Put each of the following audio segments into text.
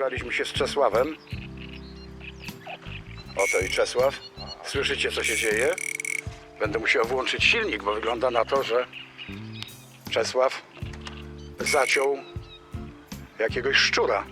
Wybraliśmy się z Czesławem. Oto i Czesław. Słyszycie, co się dzieje? Będę musiał włączyć silnik, bo wygląda na to, że Czesław zaciął jakiegoś szczura.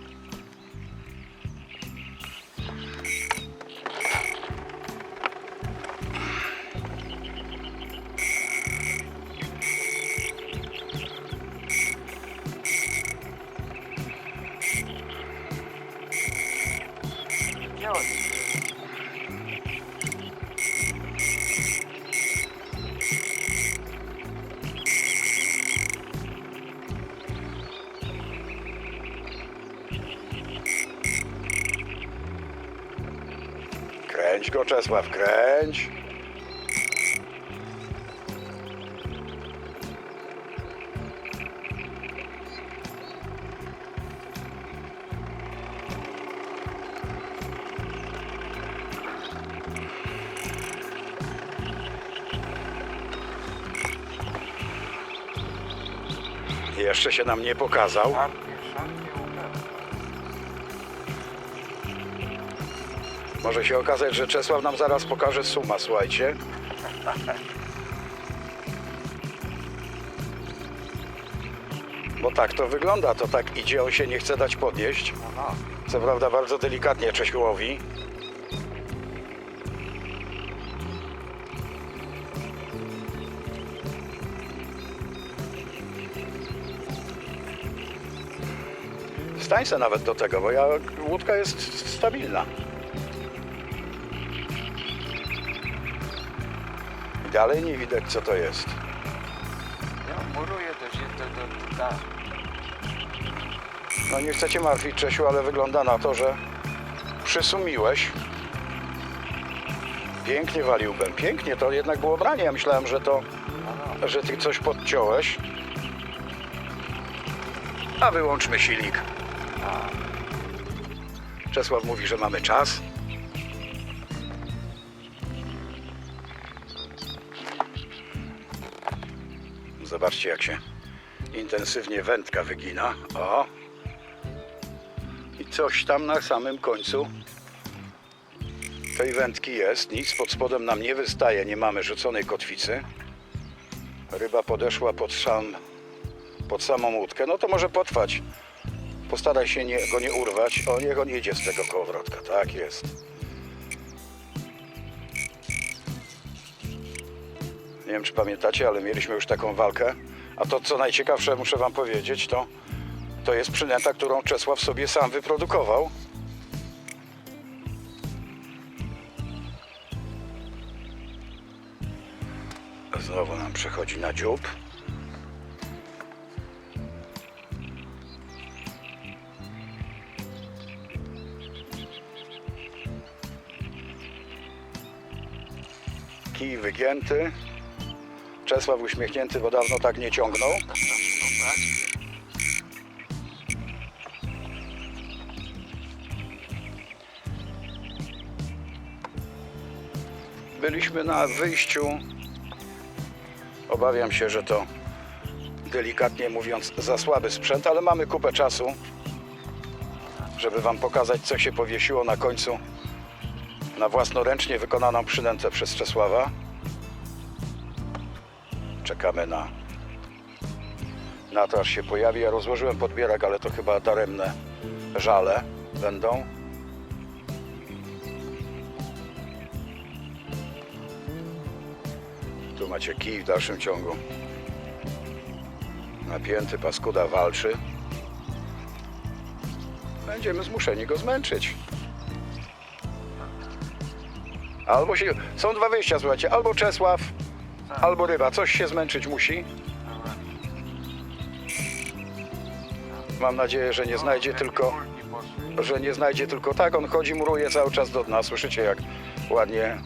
Go, Czesław, kręć. Jeszcze się nam nie pokazał. Może się okazać, że Czesław nam zaraz pokaże suma, słuchajcie. Bo tak to wygląda, to tak idzie, on się nie chce dać podnieść. No. Co prawda bardzo delikatnie Czesiłowi. Stań se nawet do tego, bo ja, łódka jest stabilna. Dalej nie widać co to jest. Ja muruję do, do, do, do. No nie chcecie martwić Czesiu, ale wygląda na to, że przysumiłeś. Pięknie waliłbym, pięknie, to jednak było branie. Ja myślałem, że to, że ty coś podciąłeś. A wyłączmy silnik. Czesław mówi, że mamy czas. Zobaczcie, jak się intensywnie wędka wygina. O! I coś tam na samym końcu tej wędki jest. Nic pod spodem nam nie wystaje, nie mamy rzuconej kotwicy. Ryba podeszła pod, sam, pod samą łódkę. No to może potrwać. Postaraj się nie, go nie urwać. O, niech on jedzie z tego kołowrotka. Tak jest. Nie wiem, czy pamiętacie, ale mieliśmy już taką walkę. A to, co najciekawsze, muszę wam powiedzieć, to, to jest przynęta, którą Czesław sobie sam wyprodukował. Znowu nam przechodzi na dziób. Kij wygięty. Czesław uśmiechnięty, bo dawno tak nie ciągnął. Byliśmy na wyjściu. Obawiam się, że to delikatnie mówiąc za słaby sprzęt, ale mamy kupę czasu, żeby Wam pokazać, co się powiesiło na końcu na własnoręcznie wykonaną przynętę przez Czesława. Czekamy na, na to, aż się pojawi. Ja rozłożyłem podbierak, ale to chyba daremne żale będą. Tu macie kij w dalszym ciągu. Napięty paskuda walczy. Będziemy zmuszeni go zmęczyć. Albo się. Są dwa wyjścia, słuchajcie. Albo Czesław, albo ryba. Coś się zmęczyć musi. Mam nadzieję, że nie znajdzie tylko. Że nie znajdzie tylko tak. On chodzi, muruje cały czas do dna. Słyszycie, jak ładnie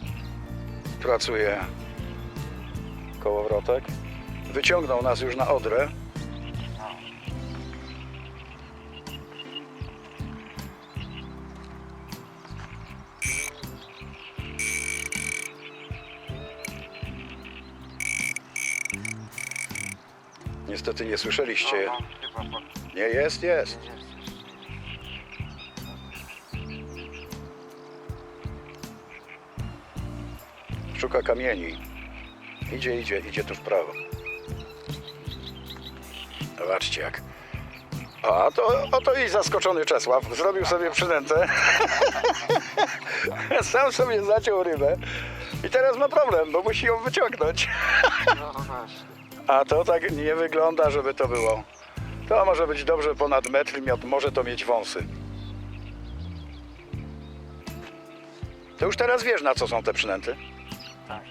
pracuje kołowrotek. Wyciągnął nas już na odrę. niestety nie słyszeliście. Nie, jest, jest. Szuka kamieni. Idzie, idzie, idzie tu w prawo. Zobaczcie jak. A to, oto i zaskoczony Czesław. Zrobił sobie przynętę. Sam sobie zaciął rybę. I teraz ma problem, bo musi ją wyciągnąć. No, a to tak nie wygląda, żeby to było. To może być dobrze ponad metr, mio- może to mieć wąsy. To już teraz wiesz, na co są te przynęty? Tak.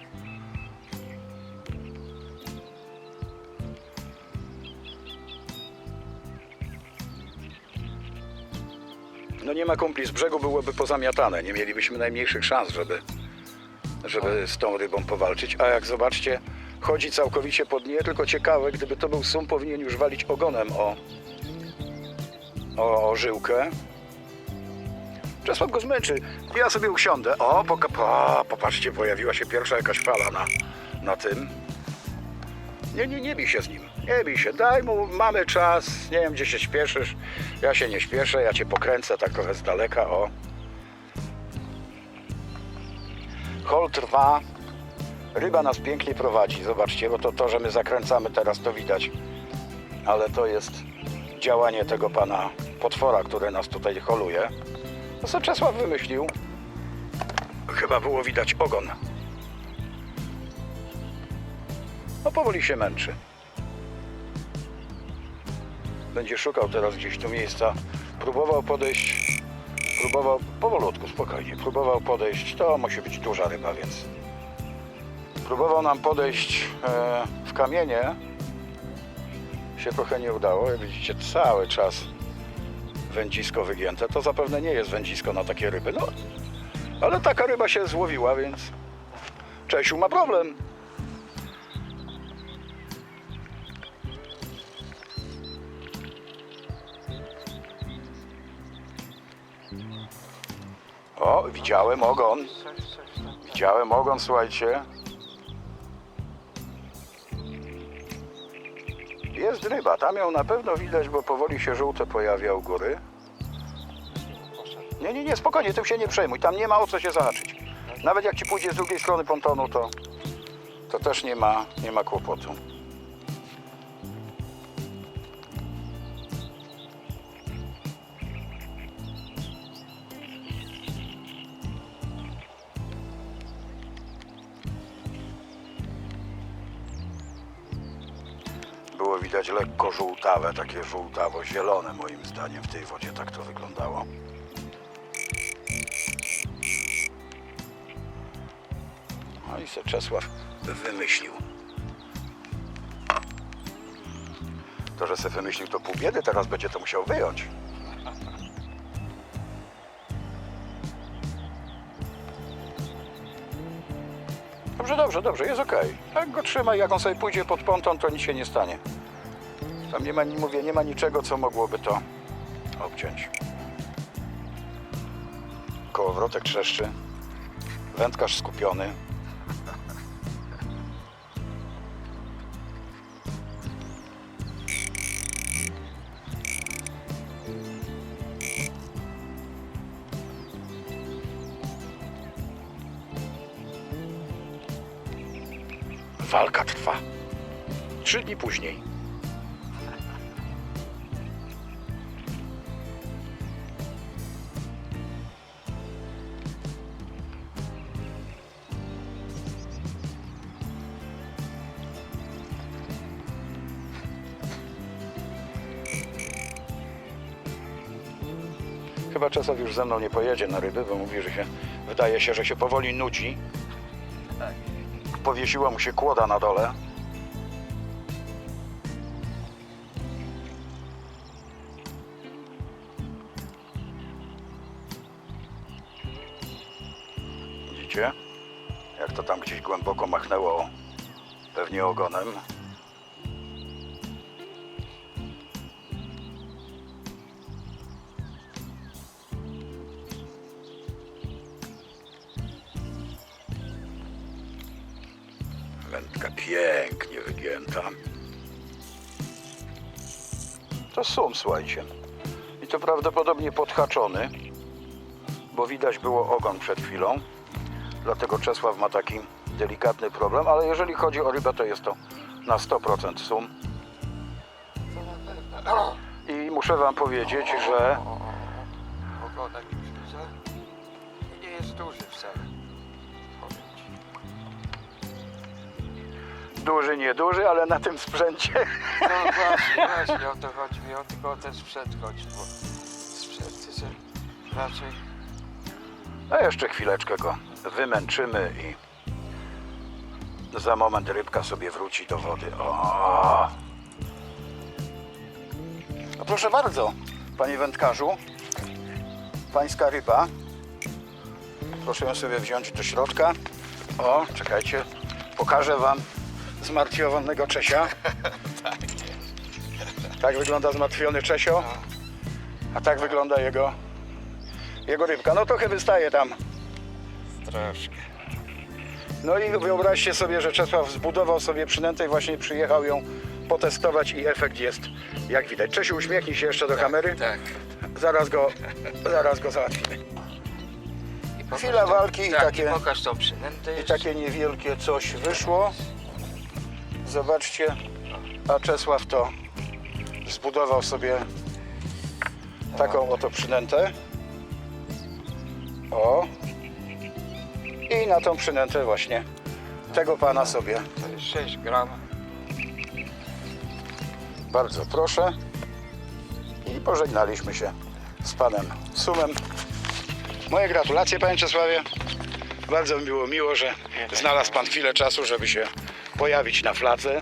No nie ma kumpli z brzegu, byłoby pozamiatane. Nie mielibyśmy najmniejszych szans, żeby, żeby z tą rybą powalczyć. A jak zobaczcie, chodzi całkowicie pod nie, tylko ciekawe, gdyby to był sum, powinien już walić ogonem o, o, o żyłkę. Czesław go zmęczy. Ja sobie usiądę. O, poka, po, popatrzcie, pojawiła się pierwsza jakaś fala na, na tym. Nie, nie, nie bij się z nim. Nie bij się. Daj mu, mamy czas. Nie wiem, gdzie się śpieszysz. Ja się nie śpieszę, ja cię pokręcę tak trochę z daleka. O. Hol trwa. Ryba nas pięknie prowadzi. Zobaczcie, bo to, to, że my zakręcamy teraz, to widać. Ale to jest działanie tego pana potwora, który nas tutaj holuje. To co Czesław wymyślił. Chyba było widać ogon. No powoli się męczy. Będzie szukał teraz gdzieś tu miejsca. Próbował podejść. Próbował powolutku, spokojnie. Próbował podejść. To musi być duża ryba, więc. Próbował nam podejść e, w kamienie. Się trochę nie udało. Jak widzicie, cały czas wędzisko wygięte. To zapewne nie jest wędzisko na takie ryby. No, ale taka ryba się złowiła, więc. Czesiu ma problem. O, widziałem ogon. Widziałem ogon, słuchajcie. Jest ryba, tam ją na pewno widać, bo powoli się żółte pojawia u góry. Nie, nie, nie, spokojnie, tym się nie przejmuj, tam nie ma o co się zahaczyć. Nawet jak ci pójdzie z drugiej strony pontonu, to, to też nie ma, nie ma kłopotu. Było widać lekko żółtawe, takie żółtawo-zielone moim zdaniem w tej wodzie, tak to wyglądało. No i se Czesław wymyślił. To, że se wymyślił, to pół biedy, teraz będzie to musiał wyjąć. Dobrze, dobrze, dobrze, jest okej. Tak go trzymaj, jak on sobie pójdzie pod ponton, to nic się nie stanie. Tam nie ma, mówię, nie ma niczego, co mogłoby to obciąć. Kołowrotek trzeszczy. Wędkarz skupiony. Walka trwa. Trzy dni później. Chyba Czesław już ze mną nie pojedzie na ryby, bo mówi, że się wydaje się, że się powoli nudzi. Powiesiła mu się kłoda na dole. Widzicie? Jak to tam gdzieś głęboko machnęło pewnie ogonem. Wędka pięknie wygięta. To sum, słuchajcie. I to prawdopodobnie podhaczony, bo widać było ogon przed chwilą. Dlatego Czesław ma taki delikatny problem, ale jeżeli chodzi o rybę, to jest to na 100% sum. I muszę Wam powiedzieć, że. Ogonek widzę. Nie jest duży wcale. Duży, nieduży, ale na tym sprzęcie No właśnie, właśnie o to chodzi mi, o tylko o ten sprzęt chodzi, bo sprzęt jest raczej... A jeszcze chwileczkę go wymęczymy i za moment rybka sobie wróci do wody. O! No proszę bardzo, panie wędkarzu, pańska ryba. Proszę ją sobie wziąć do środka. O, czekajcie, pokażę wam zmartwionego Czesia. Tak wygląda zmartwiony Czesio, a tak wygląda jego, jego rybka. No trochę wystaje tam Troszkę. No i wyobraźcie sobie, że Czesław zbudował sobie przynętę i właśnie przyjechał ją potestować i efekt jest jak widać. Czesiu, uśmiechnij się jeszcze do kamery. Tak. Zaraz go, zaraz go załatwimy. Chwila walki i tak, takie- I pokaż tą przynętę I jeszcze. takie niewielkie coś wyszło. Zobaczcie, a Czesław to zbudował sobie taką oto przynętę. O. I na tą przynętę właśnie tego pana sobie To jest 6 gram. Bardzo proszę. I pożegnaliśmy się z panem Sumem. Moje gratulacje, panie Czesławie. Bardzo mi było miło, że znalazł pan chwilę czasu, żeby się pojawić na fladze.